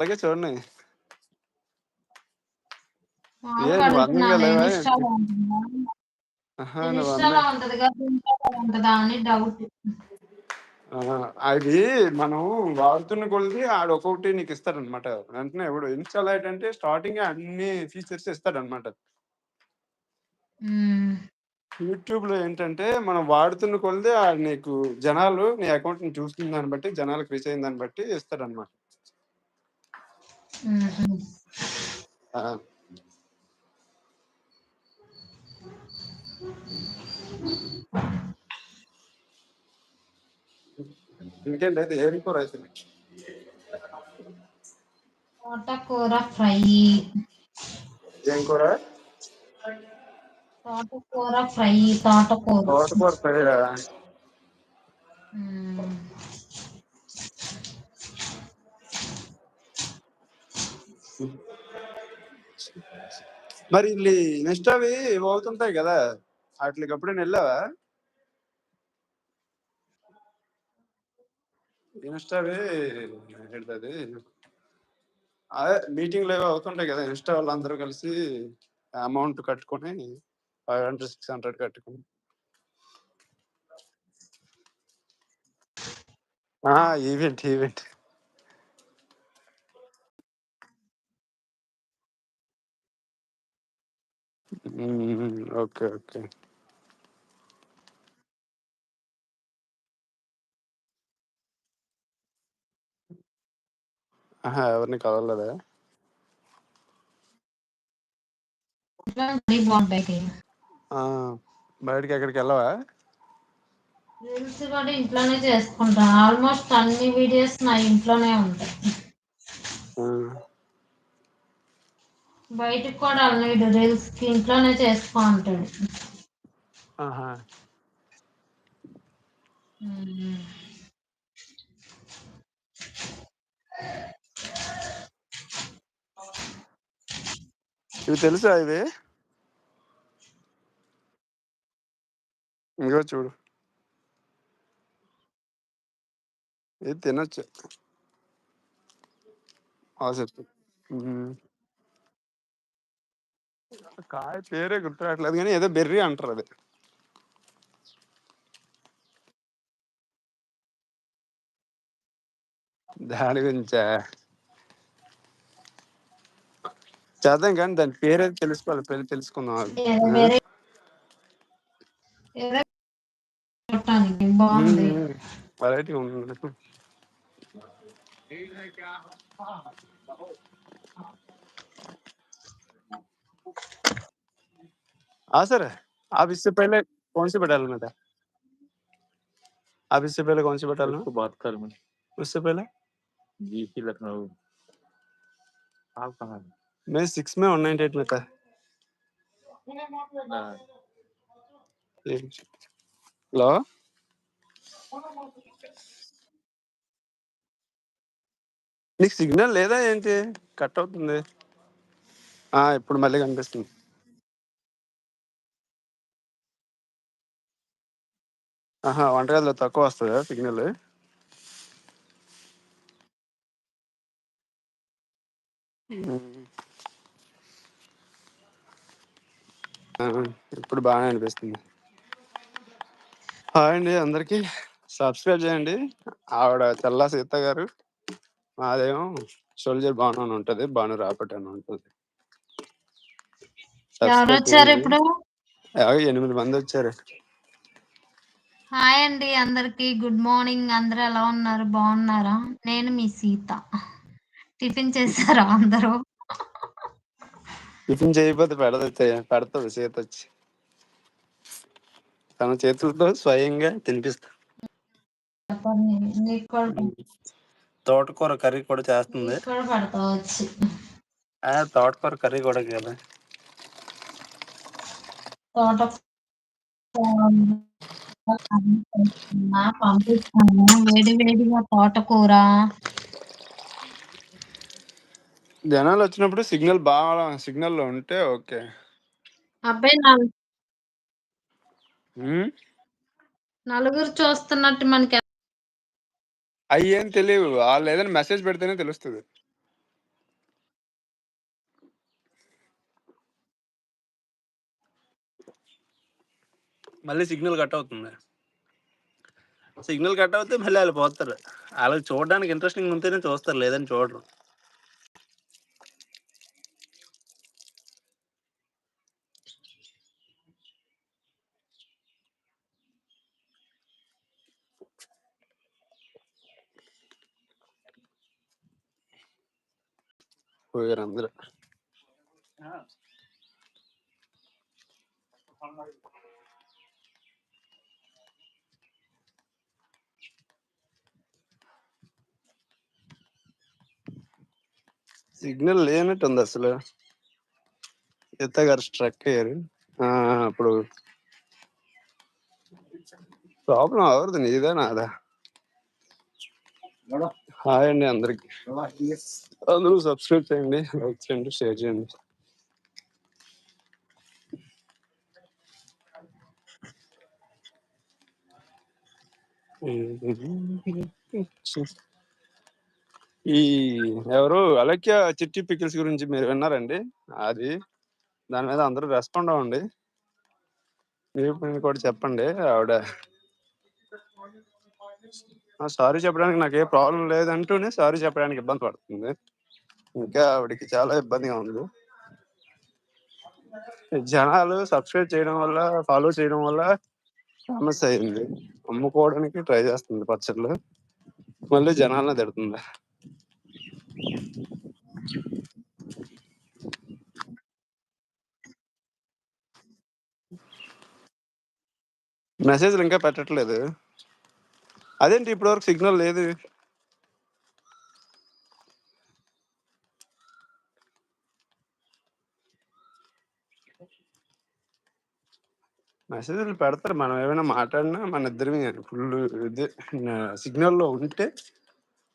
అలాగే చూడండి. అది మనం వాడుతున్న కొలది ఆడు ఒక్కొక్కటి నీకు ఇస్తాడనమాట వెంటనే ఇప్పుడు ఇన్స్టాల్ ఏంటంటే స్టార్టింగ్ అన్ని ఫీచర్స్ ఇస్తాడనమాట యూట్యూబ్లో ఏంటంటే మనం వాడుతున్న కొలది నీకు జనాలు నీ అకౌంట్ని చూస్తున్న దాన్ని బట్టి జనాలకు రీచ్ అయిన దాన్ని బట్టి ఇస్తాడనమాట ఆ, ఇంకేంటి అయితే ఏం కూర అయితే తోటకూర ఫ్రై ఏం కూర తోటకూర ఫ్రై తోటకూర తోటకూర ఫ్రై మరి నెక్స్ట్ అవి అవుతుంటాయి కదా? వాటికి అప్పుడు వెళ్ళావా? ఇన్స్టా అవి మీటింగ్లో ఏవో అవుతుంటాయి కదా ఇన్స్టా వాళ్ళందరూ కలిసి అమౌంట్ కట్టుకొని ఫైవ్ హండ్రెడ్ సిక్స్ హండ్రెడ్ కట్టుకుని. Event event. ఓకే ఓకే ఆహా ఎవరిని కలవలేదా? ఇంట్లో మరీ బాగుంటాయి ఆ, బయటికి ఎక్కడికి వెళ్ళవా? రీల్స్ కూడా ఇంట్లోనే చేసుకుంటాను ఆల్మోస్ట్ అన్ని వీడియోస్ నా ఇంట్లోనే ఉంటాయి. ఆ, బయటికి కూడా వెళ్ళలేడు రీల్స్కి ఇంట్లోనే చేసుకో అంటాడు. ఆహా. ఇవి తెలుసా ఇవి? ఇంకో చూడు. ఇది తినొచ్చు. ఆసక్తి కాయ పేరే గుర్తురావట్లేదు కానీ ఏదో బెర్రీ అంటారు అది. దాని గురించా? చేద్దాం కానీ దాని పేరే తెలుసుకోవాలి పేరు తెలుసుకుందాం వెరైటీ ఉంది हाँ सर आप इससे पहले कौन सी बटालियन में था आप इससे पहले कौन सी बटालियन उसको में बात कर मैं उससे पहले जीपी लखनऊ आप कहाँ हैं? मैं सिक्स में वन नाइनटी एट में था हाँ, హలో నీకు సిగ్నల్ లేదా ఏంటి కట్ అవుతుంది ఆ ఇప్పుడు మళ్ళీ కనిపిస్తుంది ఆహా వంటగదిలో తక్కువ వస్తుందా సిగ్నల్? ఇప్పుడు బాగానే అనిపిస్తుంది. హాయ్ అండి అందరికి. సబ్స్క్రైబ్ చేయండి. ఆవిడ చల్లా సీత గారు. మాదేమో సోల్జర్ బాను అని ఉంటది బాను రాపట్ అని ఉంటుంది. ఎవరు వచ్చారు. ఇప్పుడు? ఎనిమిది మంది వచ్చారు. హాయ్ అండి అందరికి. Good morning. అందరూ ఎలా ఉన్నారు? బాగున్నారా? నేను మీ సీత. టిఫిన్ చేశారా అందరూ? టిఫిన్ చేయకపోతే పెడత పెడతది సీత వచ్చి. తన చేతులతో స్వయంగా తినిపిస్తా. తోటకూర కర్రీ కూడా చేస్తుంది. తోటకూర కర్రీ కూడా కదా తోట పంపిస్తాను. వేడి వేడిగా తోటకూర. జనాలు వచ్చినప్పుడు సిగ్నల్ బాగా సిగ్నల్లో ఉంటే ఓకే. అబ్బాయి నలుగురు చూస్తున్నట్టు మనకి అవి ఏం తెలియవు వాళ్ళు ఏదైనా మెసేజ్ పెడితేనే తెలుస్తుంది. మళ్ళీ సిగ్నల్ కట్ అవుతుంది. సిగ్నల్ కట్ అవుతే మళ్ళీ వాళ్ళు పోతారు. వాళ్ళకి చూడడానికి ఇంట్రెస్టింగ్ ఉంటేనే చూస్తారు లేదని చూడరు. పోయారు అందరూ. సిగ్నల్ లేనట్టుంది అసలు. ఎత్త గారు స్ట్రక్ అయ్యారు. ఆ, అప్పుడు ప్రాబ్లం ఎవరిది నీదా నాదా. హాయ్ అండి అందరికి. అందరూ సబ్స్క్రైబ్ చేయండి లైక్ చేయండి షేర్ చేయండి. ఈ ఎవరు అలక్య చిట్టి పికిల్స్ గురించి మీరు విన్నారండి? అది దాని మీద అందరూ రెస్పాండ్ అవ్వండి మీరు కూడా చెప్పండి ఆవిడ. సారీ చెప్పడానికి నాకు ఏ ప్రాబ్లం లేదంటూనే సారీ చెప్పడానికి ఇబ్బంది పడుతుంది. ఇంకా ఆవిడకి చాలా ఇబ్బందిగా ఉంది. జనాలు సబ్స్క్రైబ్ చేయడం వల్ల ఫాలో చేయడం వల్ల ఫేమస్ అయింది. అమ్ముకోవడానికి ట్రై చేస్తుంది పచ్చళ్ళు. మళ్ళీ జనాలను తిడుతుంది. మెసేజ్లు ఇంకా పెట్టట్లేదు. అదేంటి ఇప్పటివరకు సిగ్నల్ లేదు? మెసేజ్లు పెడతారు. మనం ఏమైనా మాట్లాడినా మన ఇద్దరిమి ఫుల్ ఇది సిగ్నల్లో ఉంటే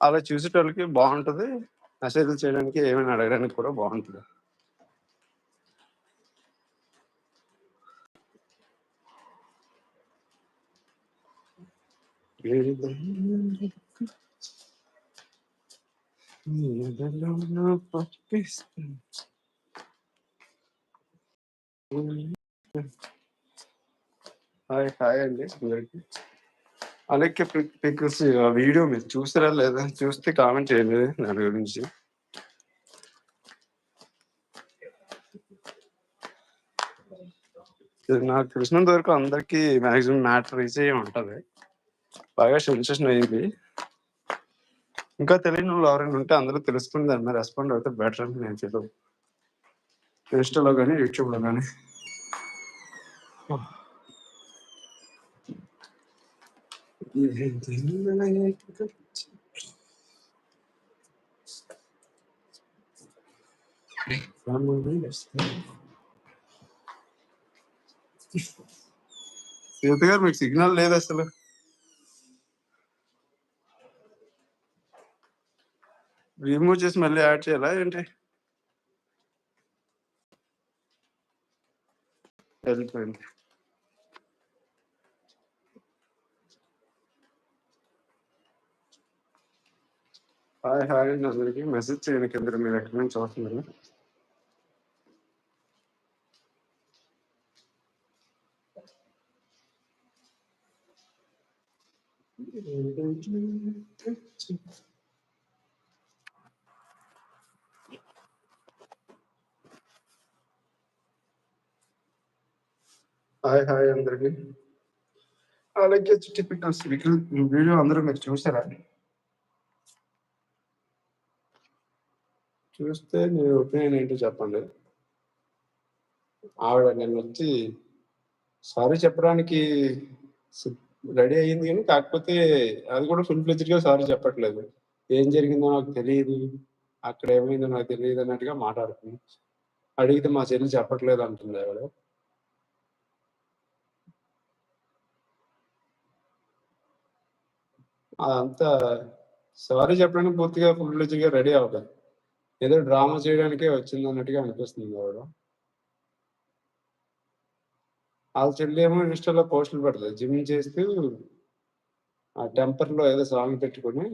అలా చూసేటోళ్ళకి బాగుంటది. మెసేజ్లు చేయడానికి ఏమైనా అడగడానికి కూడా బాగుంటుంది. హాయ్ హాయ్ అండి అందరికీ. అలాగే పిక్స్ వీడియో మీరు చూసారా లేదా? చూస్తే కామెంట్ చేయండి దాని గురించి. నాకు తెలిసినంత వరకు అందరికి మాక్సిమం మ్యాటర్ రీచ్ అయ్యి ఉంటది. బాగా సెన్సేషన్ అయింది ఇంకా తెలియని వాళ్ళు ఎవరైనా ఉంటే అందరూ తెలుసుకుని దాని మీద రెస్పాండ్ అయితే బెటర్ అని నేను ఫీల్ ఇన్స్టాలో కానీ యూట్యూబ్లో కానీ సీత గారు మీకు సిగ్నల్ లేదు అసలు? రిమూవ్ చేసి మళ్ళీ యాడ్ చేయాలా? ఏంటి? వెళ్ళిపోయింది. హాయ్ హాయ్ అండి అందరికి. మెసేజ్ చేయండి కింద మీరు ఎక్కడి నుంచి వస్తున్నారు హాయ్ హాయ్ అందరికి. అలాగే టిపికల్ వీడియో అందరూ మీరు చూసారా? చూస్తే మీ ఒపీనియన్ ఏంటో చెప్పండి. ఆవిడ నేను వచ్చి సారీ చెప్పడానికి రెడీ అయ్యింది కానీ కాకపోతే అది కూడా ఫుల్ ఫ్లెజ్డ్గా సారీ చెప్పట్లేదు. ఏం జరిగిందో నాకు తెలియదు అక్కడ ఏమైందో నాకు తెలియదు అన్నట్టుగా మాట్లాడుతుంది. అడిగితే మా చెల్లి చెప్పట్లేదు అంటుంది ఆవిడ. అదంతా సారీ చెప్పడానికి పూర్తిగా ఫుల్ ఫ్లెజ్డ్గా రెడీ అవ్వాలి ఏదో డ్రామా చేయడానికే వచ్చింది అన్నట్టుగా అనిపిస్తుంది ఆవిడ వాళ్ళ చెల్లి ఏమో ఇన్స్టాలో పోస్టులు పెడతారు జిమ్ చేస్తూ ఆ టెంపర్లో ఏదో సాంగ్ పెట్టుకొని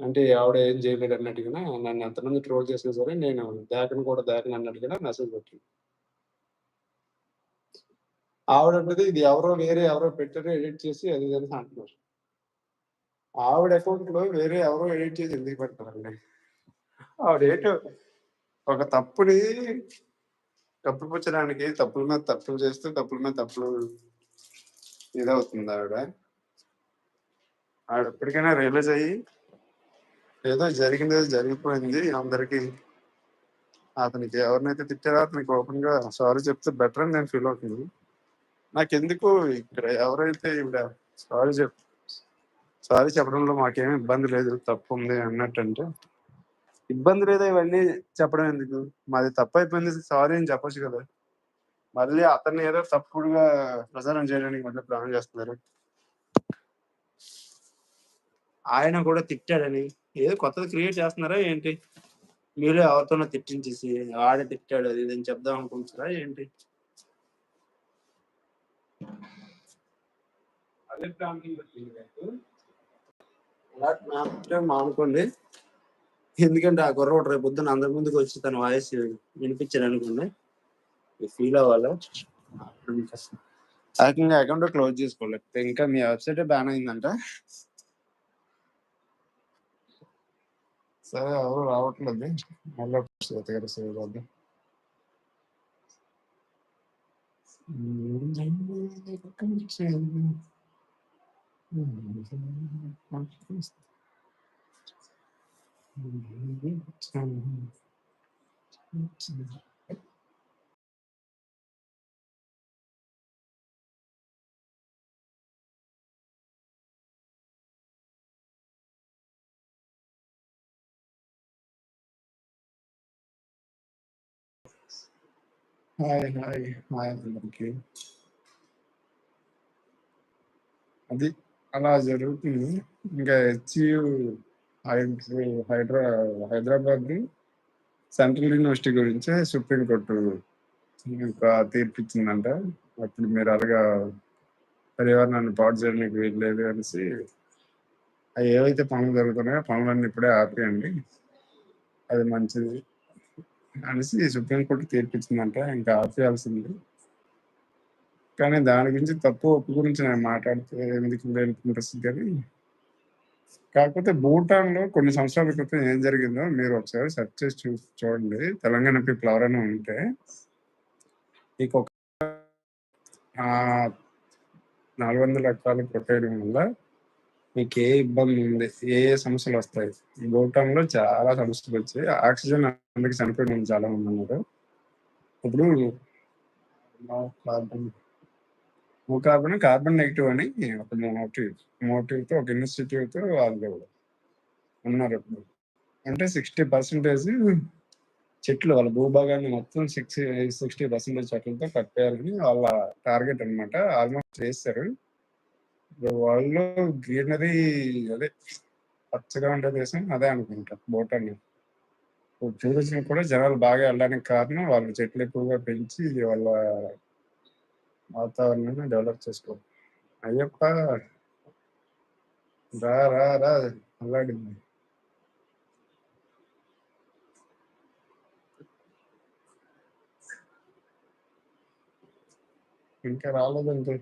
అంటే ఆవిడ ఏం చేయలేడు అన్నట్టుగా నన్ను ఎంతమంది ట్రోల్ చేసినా సరే నేను దాకను కూడా దాకను అన్నట్టుగా మెసేజ్ పెట్టింది. ఆవిడ అంటే ఇది ఎవరో వేరే ఎవరో పెట్టారో ఎడిట్ చేసి అది అంటున్నారు. ఆవిడ అకౌంట్లో వేరే ఎవరో ఎడిట్ చేసి ఎందుకు పెడతారండి? ఆవిడేటో ఏంటో ఒక తప్పుని కప్పిపుచ్చడానికి తప్పుల మీద తప్పులు చేస్తూ తప్పుల మీద తప్పులు ఇదవుతుంది ఆవిడ. ఆవిడ ఎప్పటికైనా రియలైజ్ అయ్యి ఏదో జరిగింది జరిగిపోయింది అందరికి అతనికి ఎవరినైతే తిట్టారో అతనికి ఓపెన్గా సారీ చెప్తే బెటర్ అని నేను ఫీల్ అవుతుంది. నాకెందుకు ఇక్కడ ఎవరైతే ఇవిడ సారీ చెప్ సారీ చెప్పడంలో మాకేం ఇబ్బంది లేదు తప్పు ఉంది అన్నట్టు అంటే ఇబ్బంది లేదా ఇవన్నీ చెప్పడం ఎందుకు? మాది తప్పు అయిపోయింది సారీ అని చెప్పొచ్చు కదా. మళ్ళీ అతన్ని ఏదో తప్పుడుగా ప్రచారం చేయడానికి మళ్ళీ ప్లాన్ చేస్తున్నారు. ఆయన కూడా తిట్టాడని. ఏదో కొత్తది క్రియేట్ చేస్తున్నారా ఏంటి? మీరు ఎవరితోనో తిట్టించేసి ఆడ తిట్టాడు అది ఇది అని చెప్దాం అనుకుంటున్నారా ఏంటి? అదే ప్లాన్ మానుకోండి. ఎందుకంటే ఆ కుర్ర రేపు పొద్దున్న అందరి ముందుకు వచ్చి తన వాయిస్ వినిపించారు అనుకోండి. ఫీల్ అవ్వాలా? ఏకంగా అకౌంట్ క్లోజ్ చేసుకోలేదు ఇంకా మీ వెబ్సైట్ బ్యాన్ అయిందంట. సరే ఎవరు రావట్లేదు. మళ్ళీ దగ్గర సేవ్ చేద్దాం హాయ్ హాయ్ హాయ్ అందరికి అది అలా జరుగుతుంది ఇంకా హెచ్యు హైదరా హైదరాబాద్ సెంట్రల్ యూనివర్సిటీ గురించి సుప్రీం కోర్టు ఇంకా తీర్పు ఇచ్చిందంట అప్పుడు మీరు అలాగా పర్యావరణాన్ని పాటు చేయడానికి వీల్లేదు అనేసి అవి ఏవైతే పనులు జరుగుతున్నాయో పనులన్నీ ఇప్పుడే ఆపేయండి. అది మంచిది అనేసి సుప్రీంకోర్టు తీర్పిచ్చిందంట. ఇంకా ఆపేయాల్సింది. కానీ దాని గురించి తప్పు ఒప్పు గురించి నేను మాట్లాడితే ఎందుకు లేని ఇంట్రెస్ట్ కానీ కాకపోతే భూటాన్లో కొన్ని సంవత్సరాల క్రితం ఏం జరిగిందో మీరు ఒకసారి సెర్చ్ చేసి చూ చూడండి. తెలంగాణ పీపుల్ ఎవరైనా ఉంటే మీకు కుక్క నాలుగు వందల ఎకరాలు కొట్టేయడం వల్ల మీకు ఏ ఇబ్బంది ఉంది? ఏ ఏ సమస్యలు వస్తాయి? భూటాన్లో చాలా సమస్యలు వచ్చాయి. ఆక్సిజన్ అందరికి చనిపోయిన చాలా మంది ఉన్నారు. ఇప్పుడు కార్బన్ కార్బన్ కార్బన్ నెగిటివ్ అని ఒక మోటివ్ మోటివ్తో ఒక ఇన్స్టిట్యూట్తో వాళ్ళు ఉన్నారు ఇప్పుడు. అంటే సిక్స్టీ పర్సెంటేజ్ చెట్లు వాళ్ళ భూభాగాన్ని మొత్తం సిక్స్ సిక్స్టీ పర్సెంటేజ్ చెట్లతో కట్టేయాలని వాళ్ళ టార్గెట్ అన్నమాట. ఆల్మోస్ట్ చేస్తారు. ఇప్పుడు వాళ్ళు గ్రీనరీ అదే పచ్చగా ఉండే దేశం అదే అనుకుంటా భూటాన్ టూరిజం కూడా జనాలు బాగా వెళ్ళడానికి కారణం వాళ్ళు చెట్లు ఎక్కువగా పెంచి వాళ్ళ వాతావరణాన్ని డెవలప్ చేసుకో. అయ్యప్ప రా రా రా అల్లాడింది. ఇంకా రాలేదంటే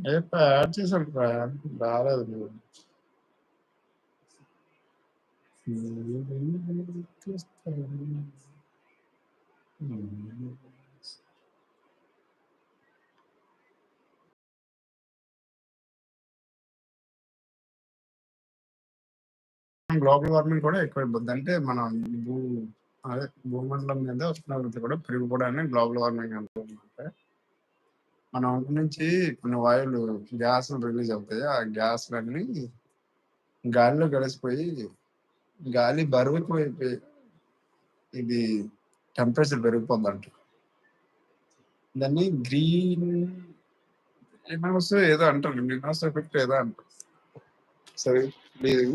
అయ్యప్ప యాడ్ చేసాను రా రాలేదు నువ్వు. గ్లోబల్ వార్మింగ్ కూడా ఎక్కువ ఇబ్బంది అంటే మనం భూ అదే భూమండలం మీద ఉష్ణోగ్రత కూడా పెరిగిపోవడానికి గ్లోబల్ వార్మింగ్ అంటున్నమాట మన ఒంటి నుంచి కొన్ని వాయువులు గ్యాస్ రిలీజ్ అవుతాయి. ఆ గ్యాస్ అన్ని గాలిలో కలిసిపోయి గాలి బరువుకు అయిపోయి ఇది టెంపరేచర్ పెరిగిపోద్దంట. దాన్ని గ్రీన్ గ్రీన్హౌస్ ఏదో అంటారు. గ్రీన్ హౌస్ ఎఫెక్ట్ ఏదో అంటారు. సరే లేదు.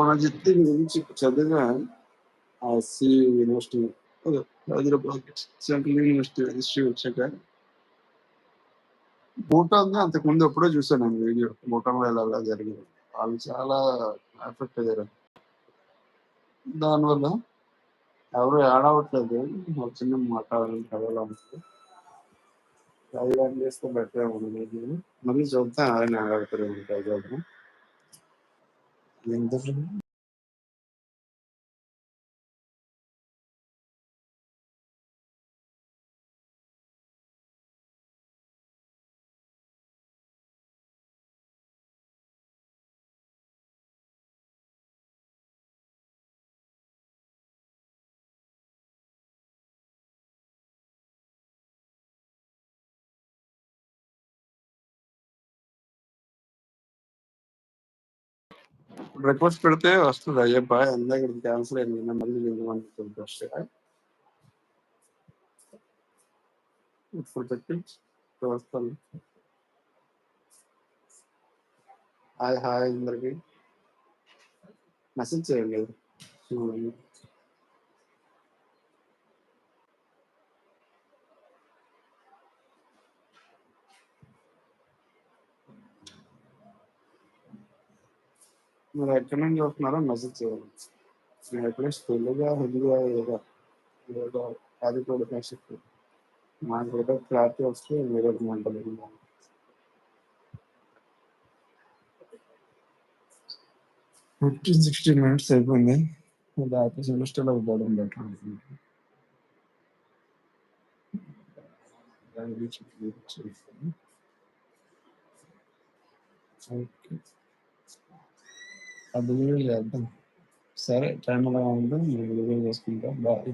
మన జిత్తి గురించి చదివిన ఆ C University Hyderabad Central University history వచ్చాక భూటాన్ అంతకుముందు ఎప్పుడో చూసాను నేను వీడియో భూటాన్లో ఎలా జరిగింది వాళ్ళు చాలా ఎఫెక్ట్ అయ్యారు దానివల్ల ఎవరు ఏడవట్లేదు వచ్చిన చిన్న మాట్లాడాలని కథలో ఉంటుంది చేస్తే బెటర్ ఉండదు మళ్ళీ చూద్దాం ఆయన ఆడతారు చూద్దాం ఎంత రిక్వెస్ట్ పెడితే వస్తుంది. అయ్యప్ప ఎందాక క్యాన్సిల్ అయింది? నిన్న మళ్ళీ నేను అనుకుంటుంది ఇప్పుడు పెట్టి వస్తాను. హాయ్ హాయ్ అందరికి. మెసేజ్ చేయండి. మీరు ఎక్కడి నుంచి చూస్తున్నారో మెసేజ్ చేయండి నేను ఎప్పుడే తెలుగుగా హిందీగా ఏదో ఏదో అది కూడా మెసేజ్ మాకు ఏదో క్లారిటీ వస్తే మీరు ఉంటుంది ఫిఫ్టీన్ సిక్స్టీన్ మినిట్స్ అయిపోయింది లేకపోతే సెమిస్టర్లో పోవడం బెటర్ అనుకుంటున్నాను దాని గురించి క్లియర్ చేస్తాను ఓకే అది వీడియో చేద్దాం సరే టైం అలా ఉంటుంది నేను వీడియో చేసుకుంటాం. బాయ్